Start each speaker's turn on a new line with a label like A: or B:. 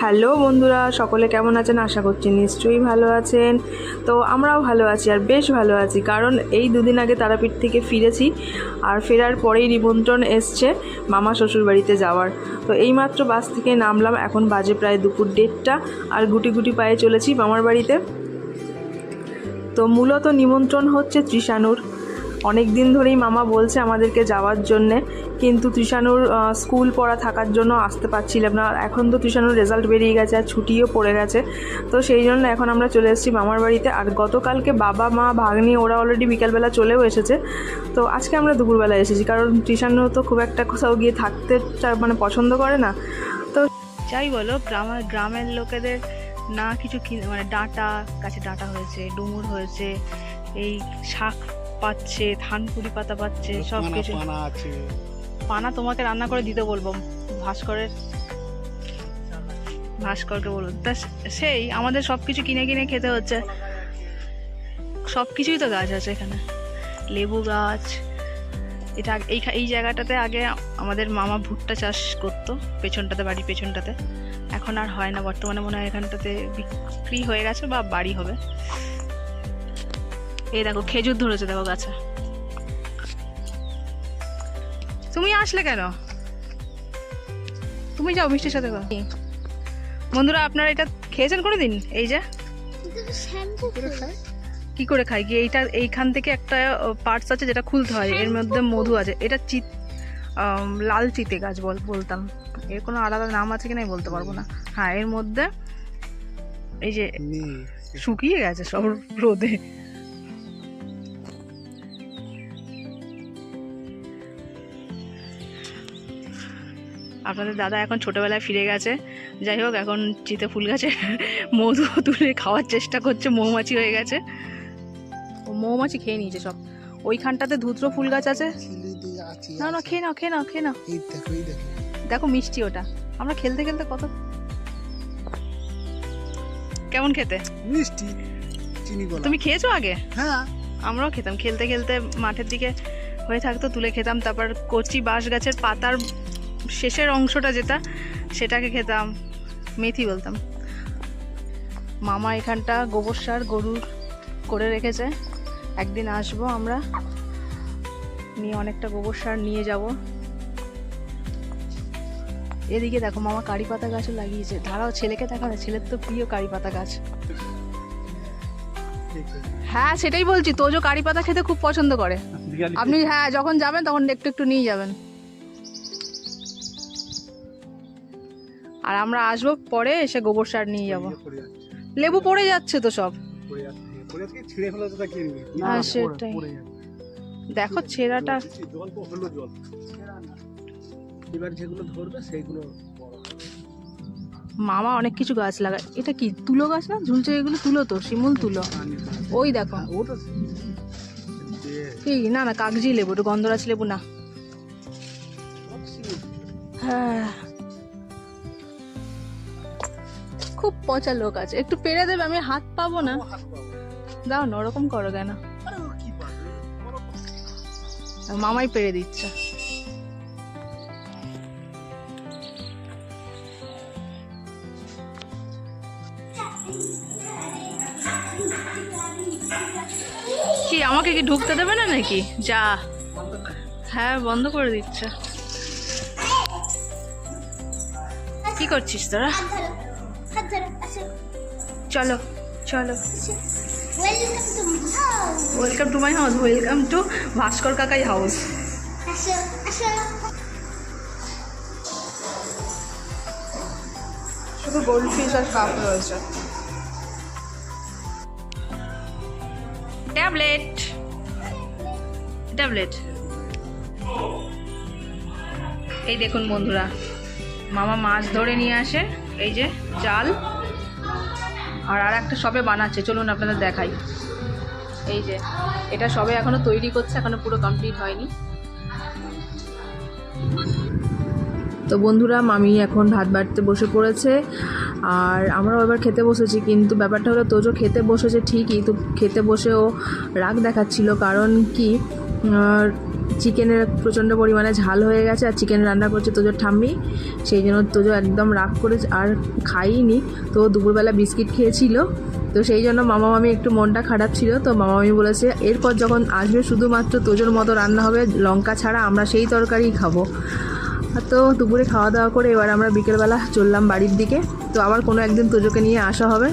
A: Hello বন্ধুরা, সকলে কেমন আছেন? আশা করছি নিশ্চয়ই ভালো আছেন। তো আমরাও ভালো আছি আর বেশ ভালো আছি, কারণ এই দুদিন আগে তারাপীঠ থেকে ফিরেছি আর ফেরার পরেই নিমন্ত্রণ এসছে মামা শ্বশুর বাড়িতে যাওয়ার। তো এইমাত্র বাস থেকে নামলাম, এখন বাজে প্রায় দুপুর দেড়টা আর গুটি গুটি পায়ে চলেছি মামার বাড়িতে। তো মূলত নিমন্ত্রণ হচ্ছে ত্রিশানুর অনেক দিন ধরেই মামা বলছে আমাদেরকে যাওয়ার জন্যে কিন্তু আহ, স্কুল পড়া থাকার জন্য আসতে পারছিলাম না। এখন তো ত্রিশানুর রেজাল্ট বেরিয়ে গেছে আর ছুটিও পড়ে গেছে। তো সেই জন্য এখন আমরা চলে এসেছি মামার বাড়িতে। আর গতকালকে বাবা মা ভাগ্নি ওরা অলরেডি বিকালবেলা চলেও এসেছে। তো আজকে আমরা দুপুরবেলা এসেছি। কারণ ত্রিশানু তো খুব একটা কোথাও গিয়ে থাকতে মানে পছন্দ করে না। তো
B: যাই বলো গ্রামের গ্রামের লোকেদের না কিছু মানে ডাঁটা গাছে ডাঁটা হয়েছে ডুমুর হয়েছে এই শাক পাচ্ছে ধানকুড়ি পাতা পাচ্ছে সব কিছু
C: আছে।
B: পানা তোমাকে রান্না করে দিতে বলব। ভাস্করের ভাস্করকে বলব। তা সেই, আমাদের সব কিছু কিনে কিনে খেতে হচ্ছে। সব কিছুই তো গাছ আছে এখানে। লেবু গাছ। এটা এই এই জায়গাটাতে আগে আমাদের মামা ভুট্টা চাষ করতো, পেছনটাতে, বাড়ির পেছনটাতে। এখন আর হয় না। বর্তমানে মনে হয় এখানটাতে বিক্রি হয়ে গেছে বা বাড়ি হবে। এই দেখো, খেজুর ধরেছে, দেখো গাছে। তুমি আসলে কেন? তুমি যাও মিষ্টির সাথে কথা। বন্ধুরা আপনারা এটা খেয়েছেন কোনোদিন? এই যে। কি করে খাই কি এইটা এইখান থেকে একটা পার্টস আছে যেটা খুলতে হয়। এর মধ্যে মধু আছে। এটা চিত লাল চিতে গাছ বল বলতাম। এর কোনো আলাদা নাম আছে কিনা আমি বলতে পারব না। হ্যাঁ এর মধ্যে এই যে শুকিয়ে গেছে সব রোদে। আপনাদের দাদা এখন ছোটোবেলায় ফিরে গেছে। যাই হোক এখন চিতে ফুল গাছে মধু তুলে খাওয়ার চেষ্টা করছে মৌমাছি হয়ে গেছে। ও মৌমাছি খেয়ে নিয়েছে সব। ওইখানটাতে ধুত্র ফুল গাছ আছে? না না খেয়ে নাও খেয়ে নাও খেয়ে নাও।
C: দেখো এই দেখো।
B: দেখো মিষ্টি ওটা। আমরা খেলতে খেলতে কত? কেমন খেতে?
C: মিষ্টি চিনি
B: তুমি খেয়েছো আগে?
C: হ্যাঁ।
B: আমরাও খেতাম। খেলতে খেলতে মাঠের দিকে হয়ে থাকতো তুলে খেতাম। তারপর কচি বাঁশ গাছের পাতার শেষের অংশটা যেটা সেটাকে খেতাম মেথি বলতাম। মামা এখানটা গোবর সার গরুর করে রেখেছে। একদিন আসব আমরা নিয়ে অনেকটা গোবর সার নিয়ে যাব। এদিকে দেখো মামা কারি পাতা গাছও লাগিয়েছে। দাঁড়াও ছেলেকে দেখা না ছেলের তো প্রিয় কারি পাতা গাছ। হ্যাঁ সেটাই বলছি তোজো কারি পাতা খেতে খুব পছন্দ করে। আপনি হ্যাঁ যখন যাবেন তখন একটু একটু নিয়ে যাবেন। আর আমরা আসব পরে এসে গোবর সার নিয়ে যাব। লেবু পড়ে যাচ্ছে তো সব? হ্যাঁ, সেটাই। দেখো ছেঁড়াটা। মামা অনেক কিছু গাছ লাগায়। এটা কি তুলো গাছ না? ঝুলছে এগুলো তুলো তো শিমুল তুলো। ওই দেখো। এই না না কাগজি লেবু গন্ধরাজ লেবু না। হ্যাঁ। খুব পচা লোক আছে। একটু পেরে দেবে আমি হাত পাবো না। দাও না ওরকম করো কেন? মামাই পেরে দিচ্ছে। কি আমাকে কি ঢুকতে দেবে না নাকি? যা। হ্যাঁ বন্ধ করে দিচ্ছে। কি করছিস তোরা? চলো চলো। Welcome to my house welcome to Bhaskar কাকাই হাউস শুধু গোল্ড ফিশ আর কাপ রয়েছে। ট্যাবলেট ট্যাবলেট এই দেখুন বন্ধুরা মামা মাছ ধরে নিয়ে আসে। এই যে চাল। আর আর একটা সবে বানাচ্ছে, চলুন আপনাদের দেখাই। এই যে, এটা সবে এখনও তৈরি করছে, এখনও পুরো কমপ্লিট হয়নি।
A: তো বন্ধুরা, মামি এখন ভাত বাড়তে বসে পড়েছে, আর আমরাও এবার খেতে বসেছি, কিন্তু ব্যাপারটা হলো তোজো খেতে বসেছে ঠিকই, তো খেতে বসেও রাগ দেখাচ্ছিল, কারণ কি
B: আর চিকেনের প্রচণ্ড পরিমাণে ঝাল হয়ে গেছে আর চিকেন রান্না করছে তোজোর ঠাম্মি। সেই জন্য তোজো একদম রাগ করে আর খাইনি। তো দুপুরবেলা বিস্কিট খেয়েছিল। তো সেই জন্য মামা মামি একটু মনটা খারাপ ছিল। তো মামা মামি বলেছে, এরপর যখন আসবে শুধুমাত্র তোজোর মতো রান্না হবে, লঙ্কা ছাড়া আমরা সেই তরকারিই খাব। তো দুপুরে খাওয়া দাওয়া করে এবার আমরা বিকেলবেলা চললাম বাড়ির দিকে। তো আবার কোনো একদিন তোজোকে নিয়ে আসা হবে।